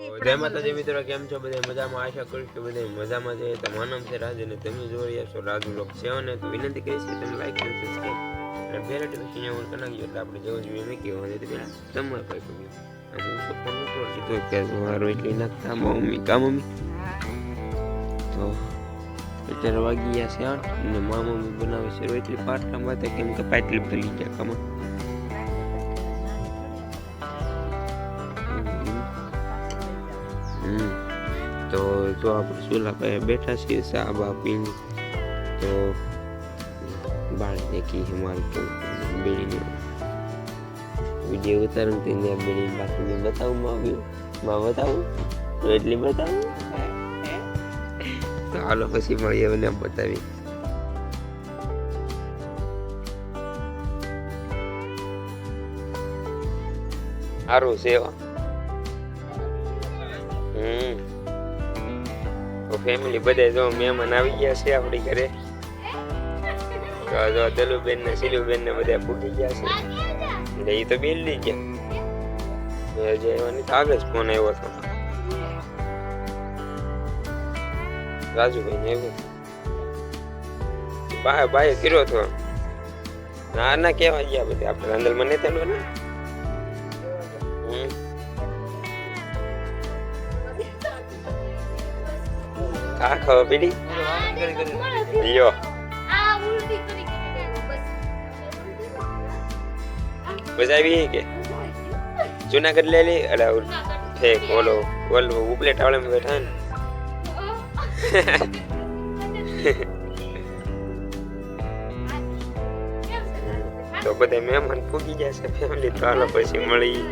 જય માતાજી મિત્રો કેમ છો? બધા મજામાં? આશા કરીશ કે બધા મજામાં છે. તો નામ છે રાજુ અને તમે જોઈ રહ્યા છો રાજુ લોક સેવન તો વિનંતી કરીશ કે તમે લાઈક અને સબસ્ક્રાઈબ અને બે નોટિફિકેશન ઓન કરી એટલે આપણે જેવું જોઈએ મેં કેવું હોય તો પેલા તમારે કોઈ કહ્યું આમ હું તો પણ ઉપર કીધું કે મારો એટલી નાખતા મમ્મી કા મમ્મી? તો અત્યારે વાગી ગયા છે આઠ અને મા મમ્મી બનાવે છે રોટલી. પાટલા માટે કેમ કે પાટલી ભરી ગયા કમા. તો જો આપણે ચૂલા પાસે બેઠા છીએ ચા બા પીને તો બાળીને કી હિમાલ તો બીડીને વીડિયો ઉતારું તેને બીડી બાકી મેં બતાવું, માં માં બતાવું? તો એટલી બતાવું? તો હાલો પછી મળીએ, મને બતાવી. સારું છે તો ફેમિલી બધા જો મહેમાન આવી ગયા છે આપણી ઘરે. તો જો દલુબેન ને સિલુબેન ને બધા પૂગી ગયા છે. એટલે એ તો બેલી ગયા. જે એવાની આગળ જ ફોન આવ્યો હતો. રાજુભાઈ ને આવ્યો. બાય બાય કર્યો હતો. ના ના કેવા ગયા બધા. આપણે અંદર મને તેનું ને ખા ખાવા પીડી? લ્યો. મજા આવી કે? જુનાગઢ લે લે અરે ઠેક ઓલો ઓલો ઉપલે ટાવળે બેઠા ને. તો બધા મહેમાન પૂગી ગયા છે ફેમિલી તો આલો પછી મળી.